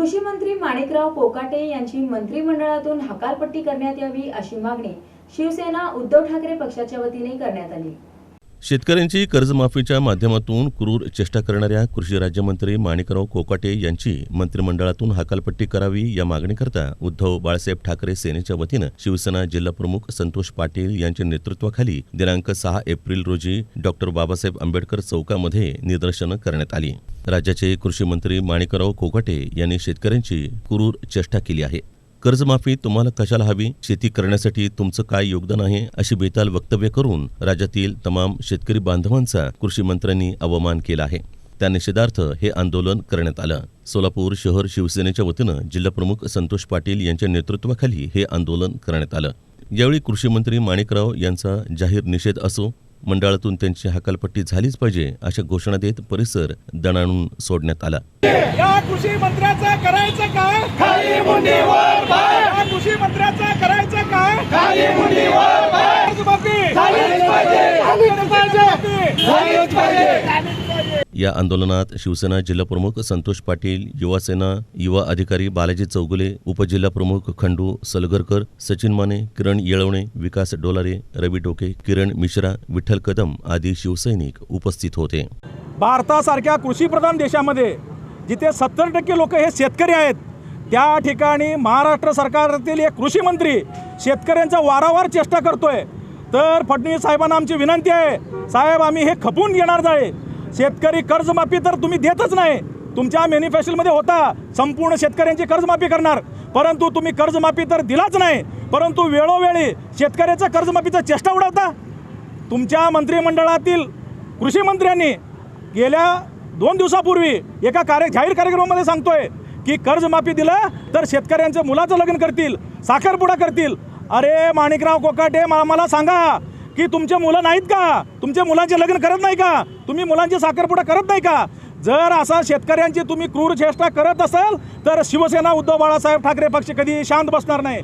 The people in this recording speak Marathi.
कृषी मंत्री माणिकराव कोकाटे यांची मंत्रिमंडळातून हकालपट्टी करण्यात यावी अशी मागणी शिवसेना उद्धव ठाकरे पक्षाच्या वतीने करण्यात आली. शेतकऱ्यांची कर्जमाफीच्या माध्यमातून क्रूर चेष्टा करणाऱ्या कृषी राज्यमंत्री माणिकराव कोकाटे यांची मंत्रिमंडळातून हकालपट्टी करावी या मागणीकरता उद्धव बाळासाहेब ठाकरे सेनेच्या वतीनं शिवसेना जिल्हाप्रमुख संतोष पाटील यांच्या नेतृत्वाखाली दिनांक सहा एप्रिल रोजी डॉक्टर बाबासाहेब आंबेडकर चौकामध्ये निदर्शनं करण्यात आली. राज्याचे कृषी मंत्री माणिकराव कोकाटे यांनी शेतकऱ्यांची क्रूर चेष्टा केली आहे. कर्जमाफी तुम्हाला कशाला हवी? शेती करण्यासाठी तुमचं काय योगदान आहे? अशी बेताल वक्तव्य करून राज्यातील तमाम शेतकरी बांधवांचा कृषी मंत्र्यांनी अवमान केला आहे. त्या निषेधार्थ हे आंदोलन करण्यात आलं. सोलापूर शहर शिवसेनेच्या वतीनं जिल्हाप्रमुख संतोष पाटील यांच्या नेतृत्वाखाली हे आंदोलन करण्यात आलं. यावेळी कृषी मंत्री माणिकराव यांचा जाहीर निषेध असो मंडळातून त्यांची हकालपट्टी झालीच पाहिजे अशा घोषणा देत परिसर दणाणून सोडण्यात आला. या कृषी मंत्र्याचं करायचं काय? खाली मुंडीवर या कृषी मंत्र्याचं करायचं काय? खाली मुंडीवर कर्जमाफी झालीच पाहिजे. झालीच पाहिजे. या आंदोलनात शिवसेना जिल्हाप्रमुख संतोष पाटील युवासेना युवा अधिकारी बालाजी चौगुले उपजिल्हाप्रमुख खंडू सलगरकर सचिन माने किरण येळवणे विकास डोलारे रवी डोके किरण मिश्रा विठ्ठल कदम आदी शिवसैनिक उपस्थित होते. भारतासारख्या कृषीप्रधान देशामध्ये जिथे सत्तर टक्के लोक हे शेतकरी आहेत त्या ठिकाणी महाराष्ट्र सरकारातील एक कृषी मंत्री शेतकऱ्यांचा वारंवार चेष्टा करतोय. तर फडणवीस साहेबांना आमची विनंती आहे साहेब आम्ही हे खपून घेणार जाळे. शेतकरी कर्जमाफी तर तुम्ही देतच नाही. तुमच्या मॅन्युफॅक्चरमध्ये होता. संपूर्ण शेतकऱ्यांची कर्जमाफी करणार. परंतु तुम्ही कर्जमाफी तर दिलाच नाही. परंतु वेळोवेळी शेतकऱ्याचं कर्जमाफीचा चेष्टा उडवता तुमच्या मंत्रिमंडळातील कृषी मंत्र्यांनी गेल्या दोन दिवसापूर्वी एका कार्य जाहीर कार्यक्रमामध्ये सांगतोय की कर्जमाफी दिलं तर शेतकऱ्यांच्या मुलाचं लग्न करतील साखरपुडा करतील. अरे माणिकराव कोकाटे मला सांगा की तुमचे मुलं नाहीत का? तुमच्या मुलांचे लग्न करत नाही का? तुम्ही मुलांची साखरपुडा करत नाही का? जर असा शेतकऱ्यांची तुम्ही क्रूर चेष्टा करत असाल तर शिवसेना उद्धव बाळासाहेब ठाकरे पक्ष कधी शांत बसणार नाही.